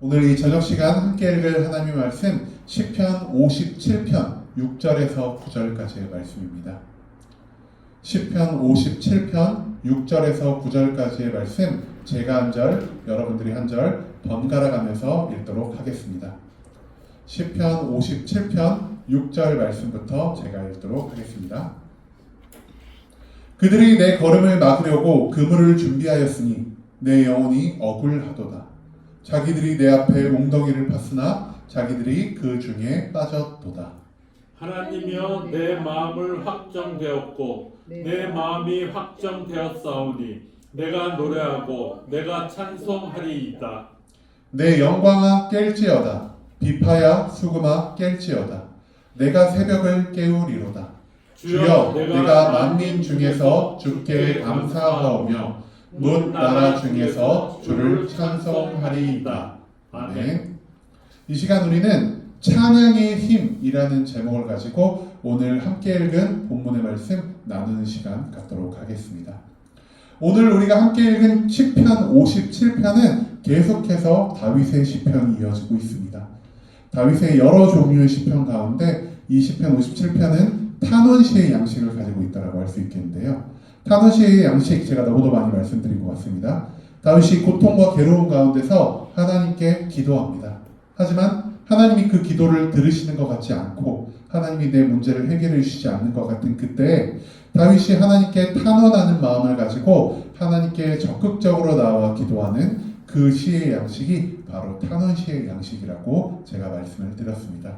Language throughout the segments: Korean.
오늘 이 저녁 시간 함께 읽을 하나님의 말씀 10편 57편 6절에서 9절까지의 말씀입니다. 10편 57편 6절에서 9절까지의 말씀 제가 한 절, 여러분들이 한 절 번갈아 가면서 읽도록 하겠습니다. 10편 57편 6절 말씀부터 제가 읽도록 하겠습니다. 그들이 내 걸음을 막으려고 그물을 준비하였으니 내 영혼이 억울하도다. 자기들이 내 앞에 몽덩이를 팠으나 자기들이 그 중에 빠졌도다. 하나님이여 내 마음을 확정되었고 내 마음이 확정되었사오니 내가 노래하고 내가 찬송하리이다. 내 영광아 깰지어다. 비파야 수금아 깰지어다. 내가 새벽을 깨우리로다. 주여 내가 만민 중에서 주께 감사하오며 문 나라 중에서 주를 찬송하리이다. 아멘. 이 시간 우리는 찬양의 힘이라는 제목을 가지고 오늘 함께 읽은 본문의 말씀 나누는 시간 갖도록 하겠습니다. 오늘 우리가 함께 읽은 10편 57편은 계속해서 다윗의 시편이 이어지고 있습니다. 다윗의 여러 종류의 시편 가운데 이 시편 57편은 탄원시의 양식을 가지고 있다고 할 수 있겠는데요. 탄원시의 양식 제가 너무도 많이 말씀드린 것 같습니다. 다윗이 고통과 괴로움 가운데서 하나님께 기도합니다. 하지만 하나님이 그 기도를 들으시는 것 같지 않고 하나님이 내 문제를 해결해 주시지 않는 것 같은 그때 다윗이 하나님께 탄원하는 마음을 가지고 하나님께 적극적으로 나와 기도하는 그 시의 양식이 바로 탄원 시의 양식이라고 제가 말씀을 드렸습니다.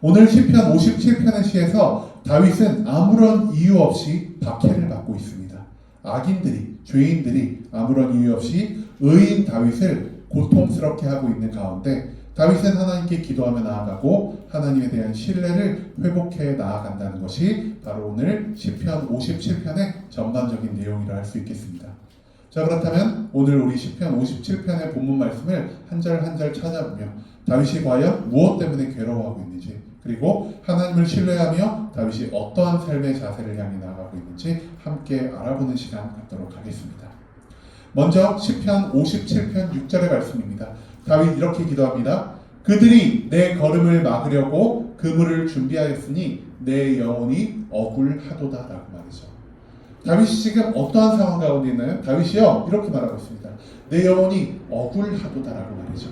오늘 시편 57편의 시에서 다윗은 아무런 이유 없이 박해를 받고 있습니다. 악인들이 죄인들이 아무런 이유 없이 의인 다윗을 고통스럽게 하고 있는 가운데 다윗은 하나님께 기도하며 나아가고 하나님에 대한 신뢰를 회복해 나아간다는 것이 바로 오늘 시편 57편의 전반적인 내용이라 할 수 있겠습니다. 자 그렇다면 오늘 우리 시편 57편의 본문 말씀을 한 절 한 절 찾아보며 다윗이 과연 무엇 때문에 괴로워하고 있는지 그리고 하나님을 신뢰하며 다윗이 어떠한 삶의 자세를 향해 나아가고 있는지 함께 알아보는 시간 갖도록 하겠습니다. 먼저 시편 57편 6절의 말씀입니다. 다윗 이렇게 기도합니다. 그들이 내 걸음을 막으려고 그물을 준비하였으니 내 영혼이 억울하도다라고 말이죠. 다윗이 지금 어떠한 상황 가운데 있나요? 다윗이요 이렇게 말하고 있습니다. 내 영혼이 억울하도다라고 말이죠.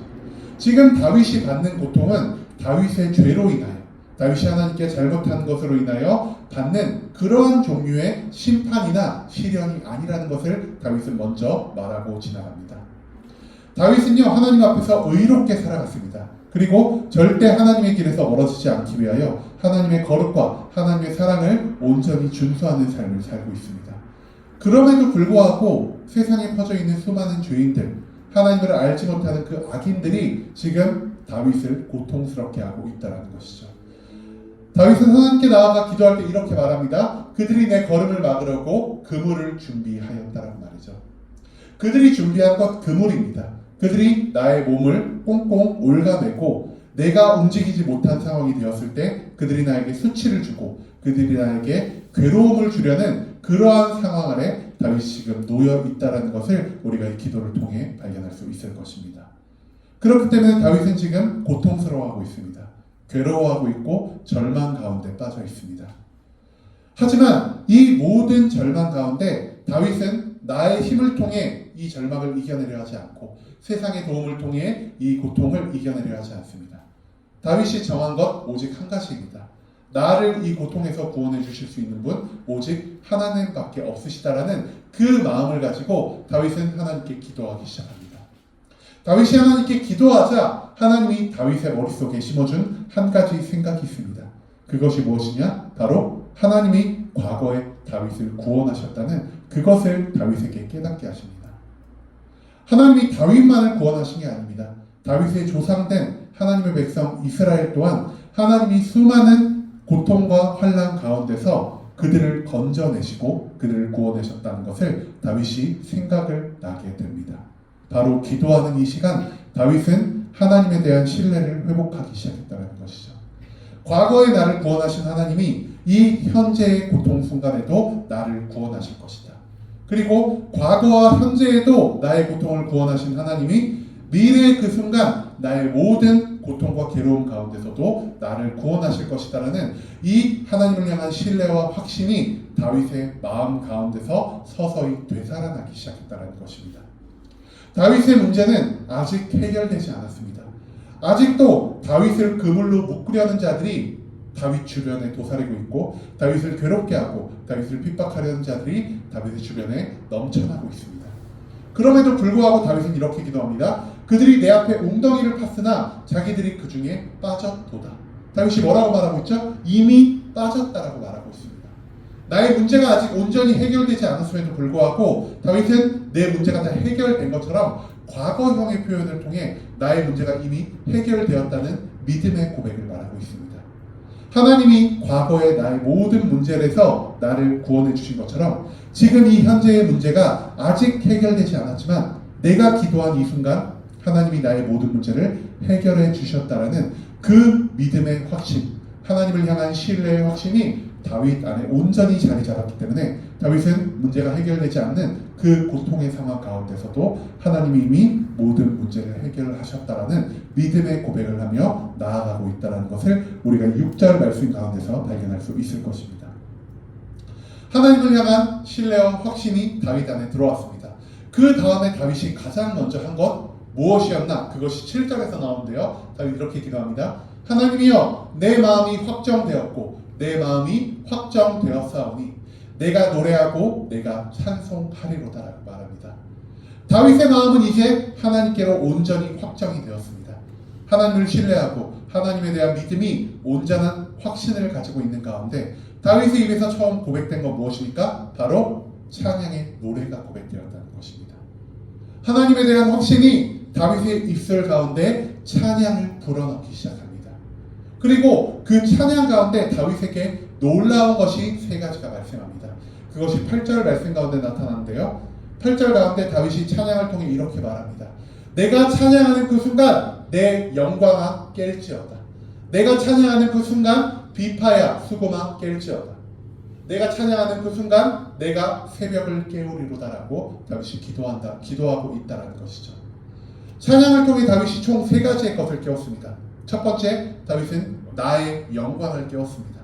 지금 다윗이 받는 고통은 다윗의 죄로 인하여 다윗이 하나님께 잘못한 것으로 인하여 받는 그러한 종류의 심판이나 시련이 아니라는 것을 다윗은 먼저 말하고 지나갑니다. 다윗은요 하나님 앞에서 의롭게 살아갔습니다. 그리고 절대 하나님의 길에서 멀어지지 않기 위하여 하나님의 거룩과 하나님의 사랑을 온전히 준수하는 삶을 살고 있습니다. 그럼에도 불구하고 세상에 퍼져 있는 수많은 죄인들, 하나님을 알지 못하는 그 악인들이 지금 다윗을 고통스럽게 하고 있다는 것이죠. 다윗은 하나님께 나아가 기도할 때 이렇게 말합니다. 그들이 내 걸음을 막으려고 그물을 준비하였다라고 말이죠. 그들이 준비한 것 그물입니다. 그들이 나의 몸을 꽁꽁 올가매고 내가 움직이지 못한 상황이 되었을 때 그들이 나에게 수치를 주고 그들이 나에게 괴로움을 주려는 그러한 상황 안에 다윗이 지금 놓여 있다라는 것을 우리가 이 기도를 통해 발견할 수 있을 것입니다. 그렇기 때문에 다윗은 지금 고통스러워하고 있습니다. 괴로워하고 있고 절망 가운데 빠져 있습니다. 하지만 이 모든 절망 가운데 다윗은 나의 힘을 통해 이 절망을 이겨내려 하지 않고 세상의 도움을 통해 이 고통을 이겨내려 하지 않습니다. 다윗이 정한 것 오직 한 가지입니다. 나를 이 고통에서 구원해 주실 수 있는 분 오직 하나님밖에 없으시다라는 그 마음을 가지고 다윗은 하나님께 기도하기 시작합니다. 다윗이 하나님께 기도하자 하나님이 다윗의 머릿속에 심어준 한 가지 생각이 있습니다. 그것이 무엇이냐? 바로 하나님이 과거에 다윗을 구원하셨다는 그것을 다윗에게 깨닫게 하십니다. 하나님이 다윗만을 구원하신 게 아닙니다. 다윗의 조상된 하나님의 백성 이스라엘 또한 하나님이 수많은 고통과 환란 가운데서 그들을 건져내시고 그들을 구원하셨다는 것을 다윗이 생각을 나게 됩니다. 바로 기도하는 이 시간 다윗은 하나님에 대한 신뢰를 회복하기 시작했다는 것이죠. 과거에 나를 구원하신 하나님이 이 현재의 고통 순간에도 나를 구원하실 것이다. 그리고 과거와 현재에도 나의 고통을 구원하신 하나님이 미래의 그 순간 나의 모든 고통과 괴로움 가운데서도 나를 구원하실 것이다라는 이 하나님을 향한 신뢰와 확신이 다윗의 마음 가운데서 서서히 되살아나기 시작했다는 것입니다. 다윗의 문제는 아직 해결되지 않았습니다. 아직도 다윗을 그물로 묶으려는 자들이 다윗 주변에 도사리고 있고 다윗을 괴롭게 하고 다윗을 핍박하려는 자들이 다윗의 주변에 넘쳐나고 있습니다. 그럼에도 불구하고 다윗은 이렇게 기도합니다. 그들이 내 앞에 웅덩이를 팠으나 자기들이 그 중에 빠졌도다. 다윗이 뭐라고 말하고 있죠? 이미 빠졌다라고 말하고 있습니다. 나의 문제가 아직 온전히 해결되지 않았음에도 불구하고 다윗은 내 문제가 다 해결된 것처럼 과거형의 표현을 통해 나의 문제가 이미 해결되었다는 믿음의 고백을 말하고 있습니다. 하나님이 과거의 나의 모든 문제에서 나를 구원해 주신 것처럼 지금 이 현재의 문제가 아직 해결되지 않았지만 내가 기도한 이 순간 하나님이 나의 모든 문제를 해결해 주셨다라는 그 믿음의 확신, 하나님을 향한 신뢰의 확신이 다윗 안에 온전히 자리 잡았기 때문에 다윗은 문제가 해결되지 않는 그 고통의 상황 가운데서도 하나님이 이미 모든 문제를 해결하셨다라는 믿음의 고백을 하며 나아가고 있다는 것을 우리가 6절 말씀 가운데서 발견할 수 있을 것입니다. 하나님을 향한 신뢰와 확신이 다윗 안에 들어왔습니다. 그 다음에 다윗이 가장 먼저 한 것 무엇이었나? 그것이 7절에서 나오는데요. 다윗 이렇게 기도합니다. 하나님이여 내 마음이 확정되었고 내 마음이 확정되었사오니 내가 노래하고 내가 찬송하리로다라고 말합니다. 다윗의 마음은 이제 하나님께로 온전히 확정이 되었습니다. 하나님을 신뢰하고 하나님에 대한 믿음이 온전한 확신을 가지고 있는 가운데 다윗의 입에서 처음 고백된 건 무엇입니까? 바로 찬양의 노래가 고백되었다는 것입니다. 하나님에 대한 확신이 다윗의 입술 가운데 찬양을 불어넣기 시작합니다. 그리고 그 찬양 가운데 다윗에게 놀라운 것이 세 가지가 발생합니다. 그것이 8절 말씀 가운데 나타나는데요. 8절 가운데 다윗이 찬양을 통해 이렇게 말합니다. 내가 찬양하는 그 순간 내 영광아 깰지어다. 내가 찬양하는 그 순간 비파야 수고마 깰지어다. 내가 찬양하는 그 순간 내가 새벽을 깨우리로다라고 다윗이 기도한다, 기도하고 있다라는 것이죠. 찬양을 통해 다윗이 총 세 가지의 것을 깨웠습니다. 첫 번째, 다윗은 나의 영광을 깨웠습니다.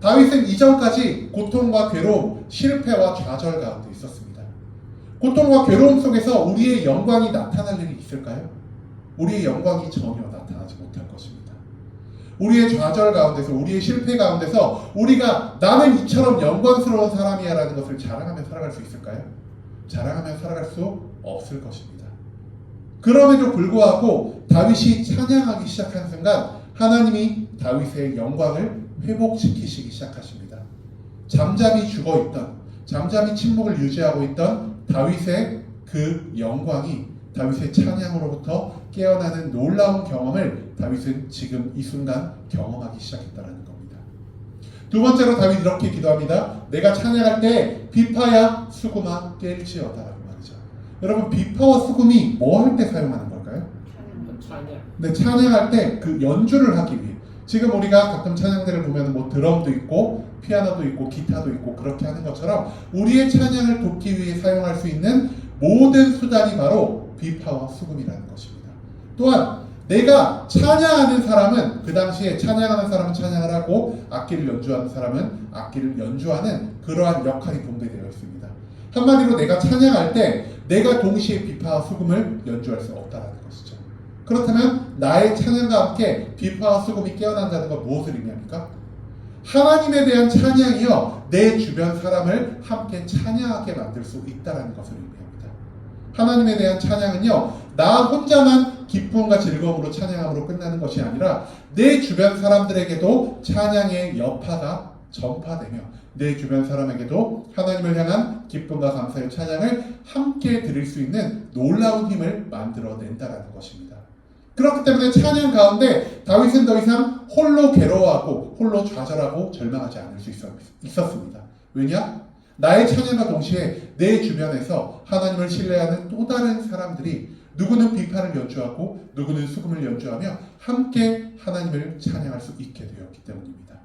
다윗은 이전까지 고통과 괴로움, 실패와 좌절 가운데 있었습니다. 고통과 괴로움 속에서 우리의 영광이 나타날 일이 있을까요? 우리의 영광이 전혀 나타나지 못할 것입니다. 우리의 좌절 가운데서, 우리의 실패 가운데서 우리가 나는 이처럼 영광스러운 사람이야라는 것을 자랑하며 살아갈 수 있을까요? 자랑하며 살아갈 수 없을 것입니다. 그럼에도 불구하고 다윗이 찬양하기 시작한 순간 하나님이 다윗의 영광을 회복시키시기 시작하십니다. 잠잠히 죽어 있던, 잠잠히 침묵을 유지하고 있던 다윗의 그 영광이 다윗의 찬양으로부터 깨어나는 놀라운 경험을 다윗은 지금 이 순간 경험하기 시작했다는 겁니다. 두 번째로 다윗 이렇게 기도합니다. 내가 찬양할 때 비파야 수구마 말이죠. 여러분 비파와 수금이 뭐 할 때 사용하는 걸까요? 찬양. 근데 찬양할 때 그 연주를 하기 위해 지금 우리가 가끔 찬양대를 보면 뭐 드럼도 있고 피아노도 있고 기타도 있고 그렇게 하는 것처럼 우리의 찬양을 돕기 위해 사용할 수 있는 모든 수단이 바로 비파와 수금이라는 것입니다. 또한 내가 찬양하는 사람은 그 당시에 찬양하는 사람은 찬양을 하고 악기를 연주하는 사람은 악기를 연주하는 그러한 역할이 분배되어 있습니다. 한마디로 내가 찬양할 때 내가 동시에 비파와 수금을 연주할 수 없다는 것이죠. 그렇다면 나의 찬양과 함께 비파와 수금이 깨어난다는 건 무엇을 의미합니까? 하나님에 대한 찬양이요 내 주변 사람을 함께 찬양하게 만들 수 있다는 것을 의미합니다. 하나님에 대한 찬양은요 나 혼자만 기쁨과 즐거움으로 찬양함으로 끝나는 것이 아니라 내 주변 사람들에게도 찬양의 여파가 전파되며 내 주변 사람에게도 하나님을 향한 기쁨과 감사의 찬양을 함께 드릴 수 있는 놀라운 힘을 만들어낸다라는 것입니다. 그렇기 때문에 찬양 가운데 다윗은 더 이상 홀로 괴로워하고 홀로 좌절하고 절망하지 않을 수 있었, 있었습니다. 왜냐? 나의 찬양과 동시에 내 주변에서 하나님을 신뢰하는 또 다른 사람들이 누구는 비파를 연주하고 누구는 수금을 연주하며 함께 하나님을 찬양할 수 있게 되었기 때문입니다.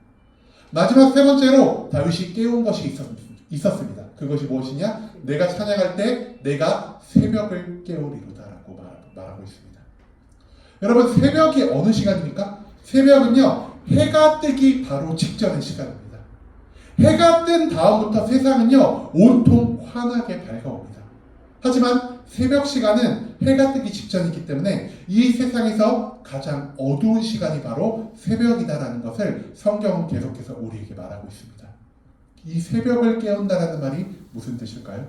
마지막 세 번째로 다윗이 깨운 것이 있었, 있었습니다. 그것이 무엇이냐? 내가 찬양할 때 내가 새벽을 깨우리로다라고. 말하고 있습니다. 여러분 새벽이 어느 시간입니까? 새벽은요 해가 뜨기 바로 직전의 시간입니다. 해가 뜬 다음부터 세상은요 온통 환하게 밝아옵니다. 하지만 새벽 시간은 해가 뜨기 직전이기 때문에 이 세상에서 가장 어두운 시간이 바로 새벽이다라는 것을 성경은 계속해서 우리에게 말하고 있습니다. 이 새벽을 깨운다라는 말이 무슨 뜻일까요?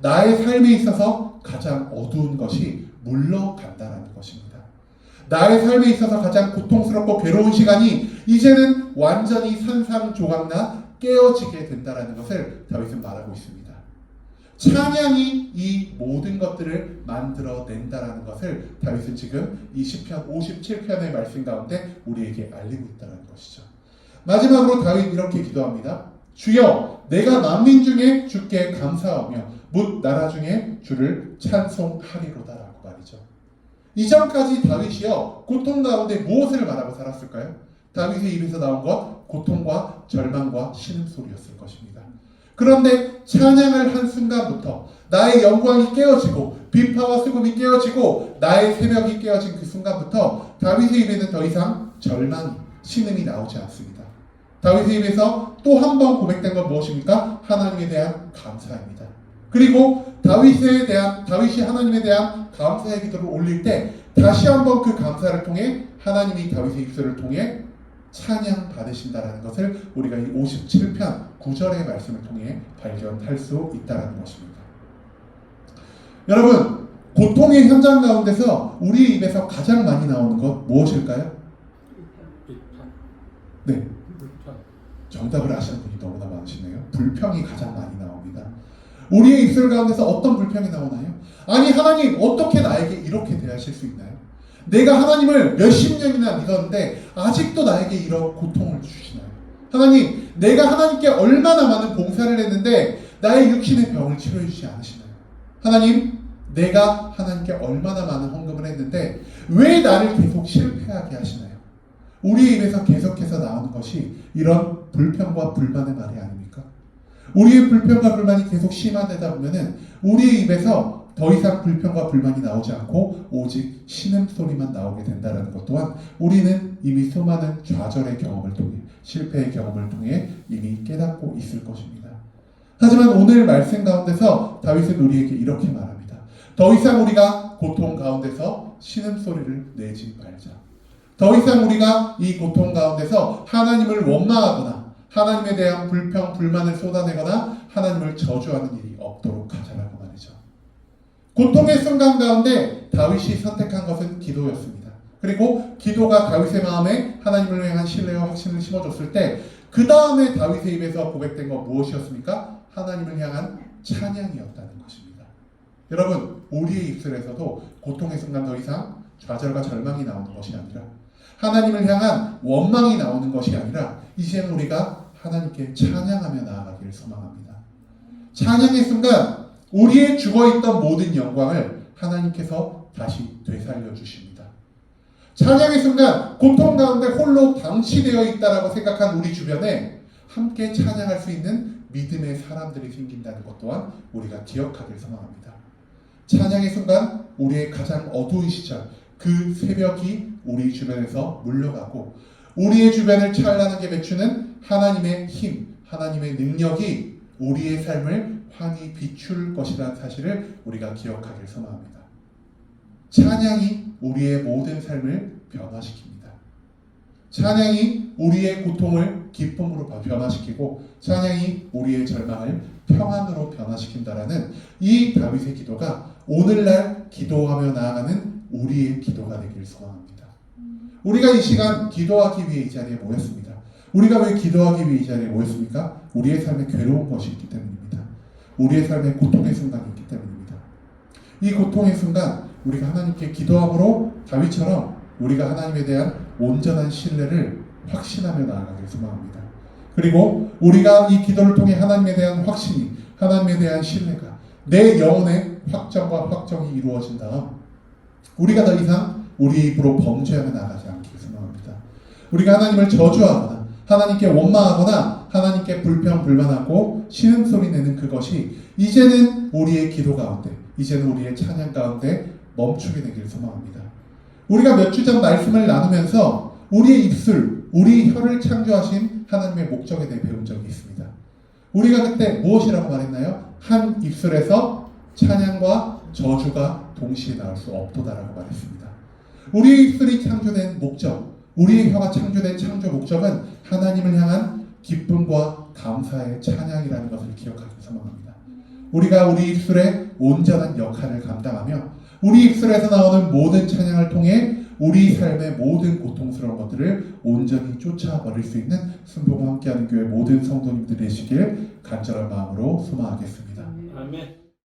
나의 삶에 있어서 가장 어두운 것이 물러간다라는 것입니다. 나의 삶에 있어서 가장 고통스럽고 괴로운 시간이 이제는 완전히 산산조각나 깨어지게 된다라는 것을 다윗은 말하고 있습니다. 찬양이 이 모든 것들을 만들어낸다라는 것을 다윗은 지금 이 시편 57편의 말씀 가운데 우리에게 알리고 있다는 것이죠. 마지막으로 다윗 이렇게 기도합니다. 주여 내가 만민 중에 주께 감사하며 묻 나라 중에 주를 찬송하리로다라고 말이죠. 이전까지 다윗이요 고통 가운데 무엇을 말하고 살았을까요? 다윗의 입에서 나온 것 고통과 절망과 신음 소리였을 것입니다. 그런데 찬양을 한 순간부터 나의 영광이 깨어지고 비파와 수금이 깨어지고 나의 새벽이 깨어진 그 순간부터 다윗의 입에는 더 이상 절망, 신음이 나오지 않습니다. 다윗의 입에서 또 한 번 고백된 건 무엇입니까? 하나님에 대한 감사입니다. 그리고 다윗에 대한 다윗이 하나님에 대한 감사의 기도를 올릴 때 다시 한번 그 감사를 통해 하나님이 다윗의 입술을 통해 찬양 받으신다라는 것을 우리가 이 57편 9절의 말씀을 통해 발견할 수 있다라는 것입니다. 여러분, 고통의 현장 가운데서 우리 입에서 가장 많이 나오는 것 무엇일까요? 네, 정답을 아시는 분이 너무나 많으시네요. 불평이 가장 많이 나옵니다. 우리의 입술 가운데서 어떤 불평이 나오나요? 아니 하나님 어떻게 나에게 이렇게 대하실 수 있나요? 내가 하나님을 몇십 년이나 믿었는데 아직도 나에게 이런 고통을 주시나요? 하나님 내가 하나님께 얼마나 많은 봉사를 했는데 나의 육신의 병을 치료해 주지 않으시나요? 하나님 내가 하나님께 얼마나 많은 헌금을 했는데 왜 나를 계속 실패하게 하시나요? 우리 입에서 계속해서 나오는 것이 이런 불평과 불만의 말이 아닙니까? 우리의 불평과 불만이 계속 심화되다 보면은 우리의 입에서 더 이상 불평과 불만이 나오지 않고 오직 신음소리만 나오게 된다는 것 또한 우리는 이미 수많은 좌절의 경험을 통해 실패의 경험을 통해 이미 깨닫고 있을 것입니다. 하지만 오늘 말씀 가운데서 다윗은 우리에게 이렇게 말합니다. 더 이상 우리가 고통 가운데서 신음소리를 내지 말자. 더 이상 우리가 이 고통 가운데서 하나님을 원망하거나 하나님에 대한 불평, 불만을 쏟아내거나 하나님을 저주하는 일이 없도록 하자라고. 고통의 순간 가운데 다윗이 선택한 것은 기도였습니다. 그리고 기도가 다윗의 마음에 하나님을 향한 신뢰와 확신을 심어줬을 때 그 다음에 다윗의 입에서 고백된 것 무엇이었습니까? 하나님을 향한 찬양이었다는 것입니다. 여러분, 우리의 입술에서도 고통의 순간 더 이상 좌절과 절망이 나오는 것이 아니라 하나님을 향한 원망이 나오는 것이 아니라 이제는 우리가 하나님께 찬양하며 나아가기를 소망합니다. 찬양의 순간 우리의 죽어있던 모든 영광을 하나님께서 다시 되살려 주십니다. 찬양의 순간 고통 가운데 홀로 방치되어 있다라고 생각한 우리 주변에 함께 찬양할 수 있는 믿음의 사람들이 생긴다는 것 또한 우리가 기억하길 소망합니다. 찬양의 순간 우리의 가장 어두운 시절 그 새벽이 우리 주변에서 물러가고 우리의 주변을 찬란하게 비추는 하나님의 힘, 하나님의 능력이 우리의 삶을 환히 비출 것이라는 사실을 우리가 기억하길 소망합니다. 찬양이 우리의 모든 삶을 변화시킵니다. 찬양이 우리의 고통을 기쁨으로 변화시키고 찬양이 우리의 절망을 평안으로 변화시킨다라는 이 다윗의 기도가 오늘날 기도하며 나아가는 우리의 기도가 되길 소망합니다. 우리가 이 시간 기도하기 위해 이 자리에 모였습니다. 우리가 왜 기도하기 위해 이 자리에 모였습니까? 우리의 삶에 괴로운 것이 있기 때문입니다. 우리의 삶에 고통의 순간이 있기 때문입니다. 이 고통의 순간 우리가 하나님께 기도함으로 다윗처럼 우리가 하나님에 대한 온전한 신뢰를 확신하며 나아가길 소망합니다. 그리고 우리가 이 기도를 통해 하나님에 대한 확신이 하나님에 대한 신뢰가 내 영혼의 확정과 확정이 이루어진 다음 우리가 더 이상 우리 입으로 범죄하며 나가지 않기를 소망합니다. 우리가 하나님을 저주하거나 하나님께 원망하거나 하나님께 불평 불만하고 신음소리 내는 그것이 이제는 우리의 기도 가운데 이제는 우리의 찬양 가운데 멈추게 되기를 소망합니다. 우리가 몇 주 전 말씀을 나누면서 우리의 입술, 우리 혀를 창조하신 하나님의 목적에 대해 배운 적이 있습니다. 우리가 그때 무엇이라고 말했나요? 한 입술에서 찬양과 저주가 동시에 나올 수 없도다라고 말했습니다. 우리의 입술이 창조된 목적, 우리의 혀가 창조된 창조 목적은 하나님을 향한 기쁨과 감사의 찬양이라는 것을 기억하기 소망합니다. 우리가 우리 입술의 온전한 역할을 감당하며 우리 입술에서 나오는 모든 찬양을 통해 우리 삶의 모든 고통스러운 것들을 온전히 쫓아버릴 수 있는 순복음 함께하는 교회 모든 성도님들 되시길 간절한 마음으로 소망하겠습니다. 아멘.